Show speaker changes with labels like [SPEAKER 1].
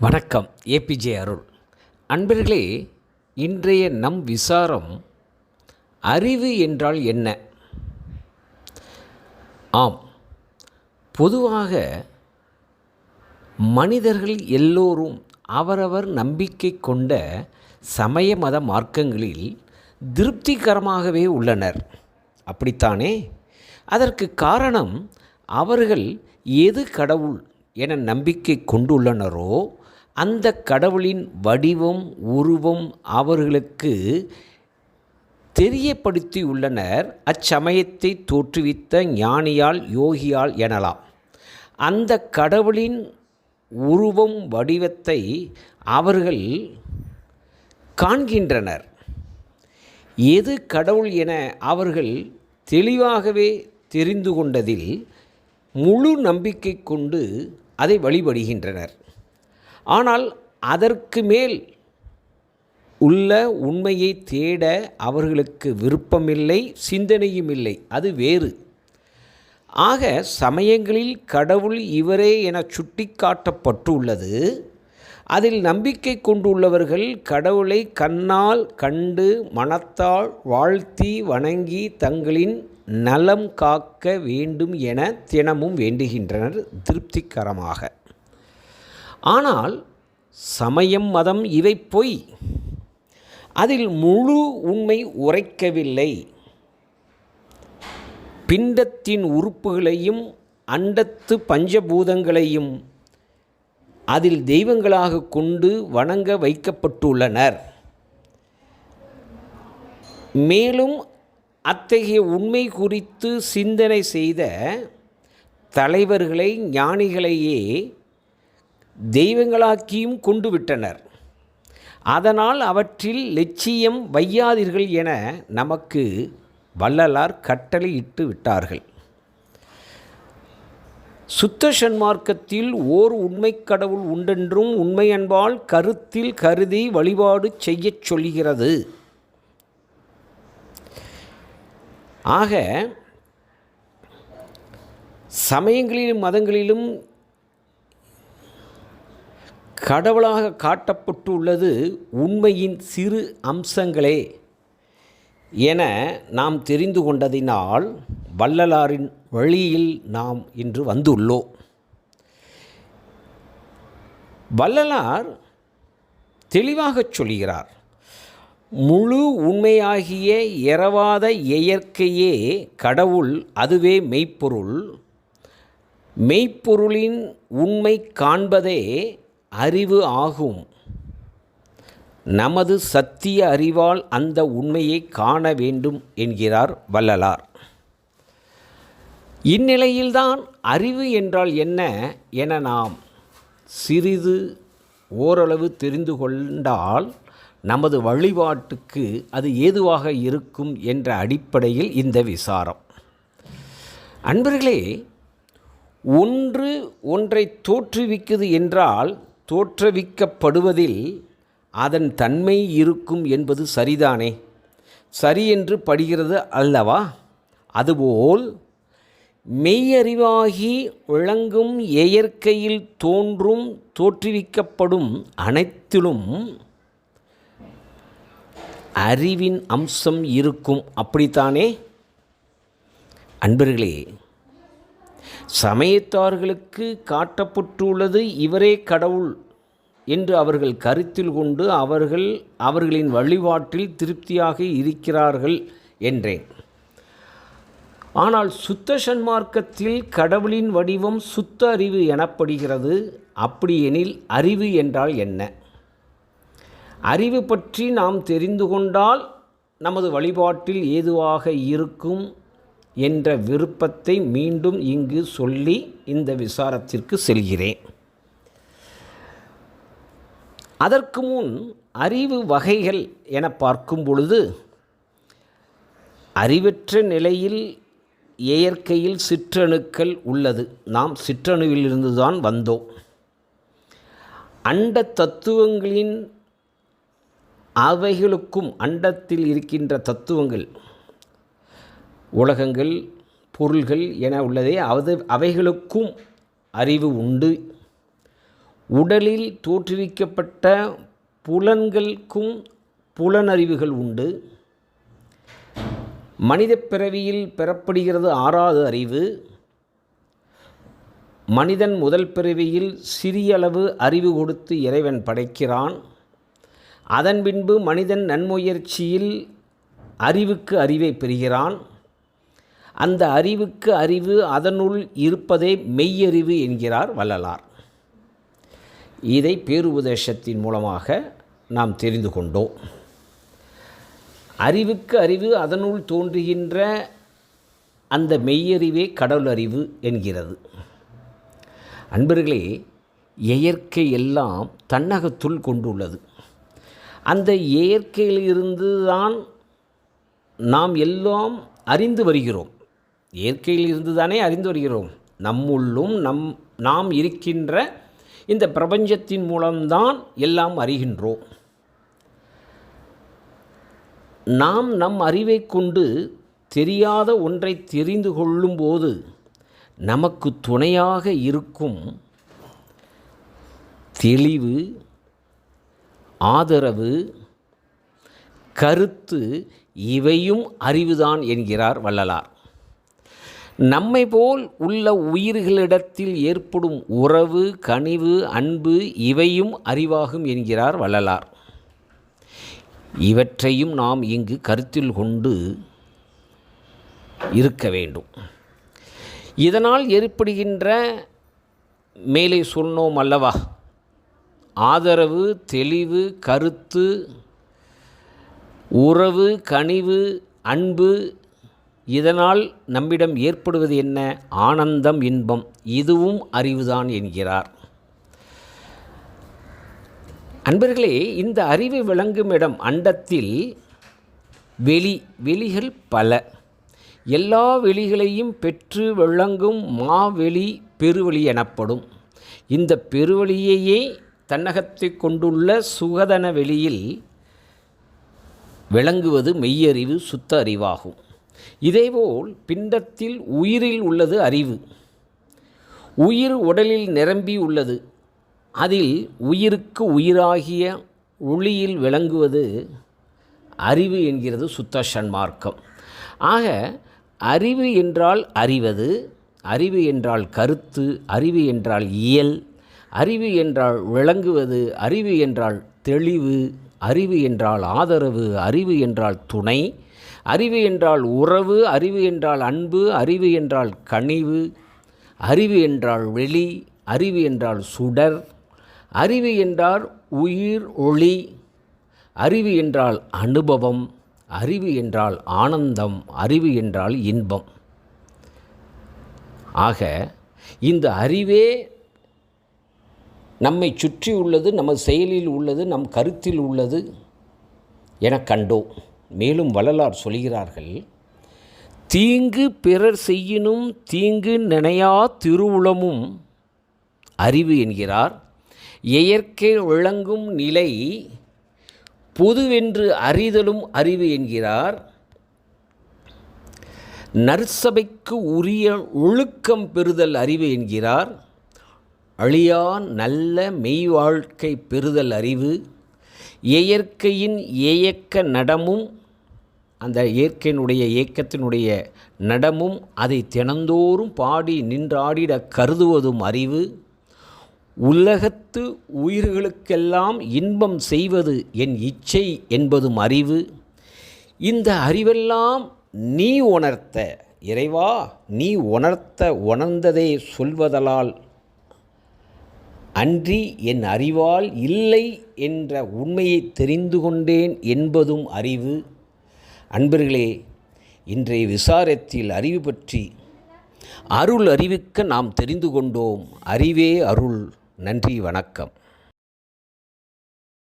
[SPEAKER 1] வணக்கம் ஏபிஜே அருள். அன்பர்களே இன்றைய நம் விசாரம் அறிவு என்றால் என்ன? ஆம் பொதுவாக மனிதர்கள் எல்லோரும் அவரவர் நம்பிக்கை கொண்ட சமய மத மார்க்கங்களில் திருப்திகரமாகவே உள்ளனர். அப்படித்தானே? அதற்கு காரணம் அவர்கள் எது கடவுள் என நம்பிக்கை கொண்டுள்ளனரோ அந்த கடவுளின் வடிவம் உருவம் அவர்களுக்கு தெரியப்படுத்தியுள்ளனர் அச்சமயத்தை தோற்றுவித்த ஞானியால் யோகியால் எனலாம். அந்த கடவுளின் உருவம் வடிவத்தை அவர்கள் காண்கின்றனர். எது கடவுள் என அவர்கள் தெளிவாகவே தெரிந்து கொண்டதில் முழு நம்பிக்கை கொண்டு அதை வழிபடுகின்றனர். ஆனால் அதற்கு மேல் உள்ள உண்மையை தேட அவர்களுக்கு விருப்பமில்லை சிந்தனையும் இல்லை அது வேறு. ஆக சமயங்களில் கடவுள் இவரே என சுட்டிக்காட்டப்பட்டுள்ளது. அதில் நம்பிக்கை கொண்டுள்ளவர்கள் கடவுளை கண்ணால் கண்டு மனத்தால் வாழ்த்தி வணங்கி தங்களின் நலம் காக்க வேண்டும் என தினமும் வேண்டுகின்றனர் திருப்திகரமாக. ஆனால் சமயம் மதம் இவை பொய். அதில் முழு உண்மை உரைக்கவில்லை. பிண்டத்தின் உறுப்புகளையும் அண்டத்து பஞ்சபூதங்களையும் அதில் தெய்வங்களாக கொண்டு வணங்க வைக்கப்பட்டுள்ளனர். மேலும் அத்தகைய உண்மை குறித்து சிந்தனை செய்த தலைவர்களை ஞானிகளையே தெய்வங்களாக்கியும் கொண்டு விட்டனர். அதனால் அவற்றில் லட்சியம் வையாதீர்கள் என நமக்கு வள்ளலார் கட்டளையிட்டு விட்டார்கள். சுத்த சன்மார்க்கத்தில் ஓர் உண்மை கடவுள் உண்டென்றும் உண்மை அன்பால் கருத்தில் கருதி வழிபாடு செய்யச் சொல்கிறது. ஆக சமயங்களிலும் மதங்களிலும் கடவுளாக காட்டப்பட்டுள்ளது உண்மையின் சிறு அம்சங்களே என நாம் தெரிந்து கொண்டதினால் வள்ளலாரின் வழியில் நாம் இன்று வந்துள்ளோம். வள்ளலார் தெளிவாகச் சொல்கிறார் முழு உண்மையாகிய இரவாத இயற்கையே கடவுள் அதுவே மெய்ப்பொருள். மெய்ப்பொருளின் உண்மை காண்பதே அறிவு ஆகும். நமது சத்திய அறிவால் அந்த உண்மையை காண வேண்டும் என்கிறார் வள்ளலார். இந்நிலையில்தான் அறிவு என்றால் என்ன என நாம் சிறிது ஓரளவு தெரிந்து கொண்டால் நமது வழிபாட்டுக்கு அது ஏதுவாக இருக்கும் என்ற அடிப்படையில் இந்த விசாரம். அன்பர்களே ஒன்று ஒன்றை தோற்றுவிக்குது என்றால் தோற்றுவிக்கப்படுவதில் அதன் தன்மை இருக்கும் என்பது சரிதானே? சரி என்று படுகிறது அல்லவா? அதுபோல் மெய்யறிவாகி விளங்கும் இயற்கையில் தோன்றும் தோற்றுவிக்கப்படும் அனைத்திலும் அறிவின் அம்சம் இருக்கும். அப்படித்தானே? அன்பர்களே சமயத்தார்களுக்கு காட்டப்பட்டுள்ளது இவரே கடவுள் என்று அவர்கள் கருத்தில் கொண்டு அவர்கள் அவர்களின் வழிபாட்டில் திருப்தியாக இருக்கிறார்கள் என்றேன். ஆனால் சுத்த சன்மார்க்கத்தில் கடவுளின் வடிவம் சுத்த அறிவு எனப்படுகிறது. அப்படியெனில் அறிவு என்றால் என்ன? அறிவு பற்றி நாம் தெரிந்து கொண்டால் நமது வழிபாட்டில் ஏதுவாக இருக்கும் என்ற விருப்பத்தை மீண்டும் இங்கு சொல்லி இந்த விசாரத்திற்கு செல்கிறேன். அதற்கு முன் அறிவு வகைகள் என பார்க்கும் பொழுது அறிவற்ற நிலையில் இயற்கையில் சிற்றணுக்கள் உள்ளது. நாம் சிற்றணுவிலிருந்து தான் வந்தோம். அண்ட தத்துவங்களின் அவைகளுக்கும் அண்டத்தில் இருக்கின்ற தத்துவங்கள் உலகங்கள் பொருள்கள் என உள்ளதே அது அவைகளுக்கும் அறிவு உண்டு. உடலில் தோற்றுவிக்கப்பட்ட புலன்களுக்கும் புலனறிவுகள் உண்டு. மனித பிறவியில் பெறப்படுகிறது ஆறாவது அறிவு. மனிதன் முதல் பிறவியில் சிறியளவு அறிவு கொடுத்து இறைவன் படைக்கிறான். அதன் பின்பு மனிதன் நன்முயற்சியில் அறிவுக்கு அறிவை பெறுகிறான். அந்த அறிவுக்கு அறிவு அதனுள் இருப்பதே மெய்யறிவு என்கிறார் வள்ளலார். இதை பேருபதேசத்தின் மூலமாக நாம் தெரிந்து கொண்டோம். அறிவுக்கு அறிவு அதனுள் தோன்றுகின்ற அந்த மெய்யறிவே கடவுள் அறிவு என்கிறது. அன்பர்களே இயற்கை எல்லாம் தன்னகத்துள் கொண்டுள்ளது. அந்த இயற்கையிலிருந்து தான் நாம் எல்லாம் அறிந்து வருகிறோம். இயற்கையில் இருந்து தானே அறிந்து வருகிறோம். நம்முள்ளும் நம் நாம் இருக்கின்ற இந்த பிரபஞ்சத்தின் மூலம்தான் எல்லாம் அறிகின்றோம். நாம் நம் அறிவை கொண்டு தெரியாத ஒன்றை தெரிந்து கொள்ளும்போது நமக்கு துணையாக இருக்கும் தெளிவு ஆதரவு கருத்து இவையும் அறிவுதான் என்கிறார் வள்ளலார். நம்மை போல் உள்ள உயிர்களிடத்தில் ஏற்படும் உறவு கனிவு அன்பு இவையும் அறிவாகும் என்கிறார் வள்ளலார். இவற்றையும் நாம் இங்கு கருத்தில் கொண்டு இருக்க வேண்டும். இதனால் ஏற்படுகின்ற மேலே சொன்னோம் அல்லவா? ஆதரவு தெளிவு கருத்து உறவு கனிவு அன்பு இதனால் நம்மிடம் ஏற்படுவது என்ன? ஆனந்தம் இன்பம். இதுவும் அறிவுதான் என்கிறார். அன்பர்களே இந்த அறிவு விளங்கும் இடம் அண்டத்தில் வெளி வெளிகள் பல. எல்லா வெளிகளையும் பெற்று விளங்கும் மாவெளி பெருவெளி எனப்படும். இந்த பெருவெளியையே தன்னகத்தை கொண்டுள்ள சுகதன வெளியில் விளங்குவது மெய்யறிவு சுத்த அறிவாகும். இதேபோல் பிண்டத்தில் உயிரில் உள்ளது அறிவு. உயிர் உடலில் நிரம்பி உள்ளது. அதில் உயிருக்கு உயிராகிய ஒளியில் விளங்குவது அறிவு என்கிறது சுத்த சன்மார்க்கம் ஆக அறிவு என்றால் அறிவது அறிவு என்றால் கருத்து அறிவு என்றால் இயல் அறிவு என்றால் விளங்குவது அறிவு என்றால் தெளிவு அறிவு என்றால் ஆதரவு அறிவு என்றால் துணை அறிவு என்றால் உறவு அறிவு என்றால் அன்பு அறிவு என்றால் கனிவு அறிவு என்றால் வெளி அறிவு என்றால் சுடர் அறிவு என்றால் உயிர் ஒளி அறிவு என்றால் அனுபவம் அறிவு என்றால் ஆனந்தம் அறிவு என்றால் இன்பம். ஆக இந்த அறிவே நம்மை சுற்றி உள்ளது நமது செயலில் உள்ளது நம் கருத்தில் உள்ளது என கண்டோம். மேலும் வள்ளலார் சொல்கிறார்கள் தீங்கு பிறர் செய்யினும் தீங்கு நினையா திருவுளமும் அறிவு என்கிறார். இயற்கை விளங்கும் நிலை பொதுவென்று அறிதலும் அறிவு என்கிறார். நற்சபைக்கு உரிய ஒழுக்கம் பெறுதல் அறிவு என்கிறார். அழியா நல்ல மெய் வாழ்க்கை பெறுதல் அறிவு. இயற்கையின் இயக்க நடமும் அந்த இயற்கையினுடைய இயக்கத்தினுடைய நடமும் அதை தினந்தோறும் பாடி நின்றாடிட கருதுவதும் அறிவு. உலகத்து உயிர்களுக்கெல்லாம் இன்பம் செய்வது என் இச்சை என்பதும் அறிவு. இந்த அறிவெல்லாம் நீ உணர்த்த இறைவா நீ உணர்த்த உணர்ந்ததை சொல்வதலால். அன்றி என் அறிவால் இல்லை என்ற உண்மையை தெரிந்து கொண்டேன் என்பதும் அறிவு. அன்பர்களே இன்றைய விசாரத்தில் அறிவு பற்றி அருள் அறிவிக்க நாம் தெரிந்து கொண்டோம். அறிவே அருள். நன்றி வணக்கம்.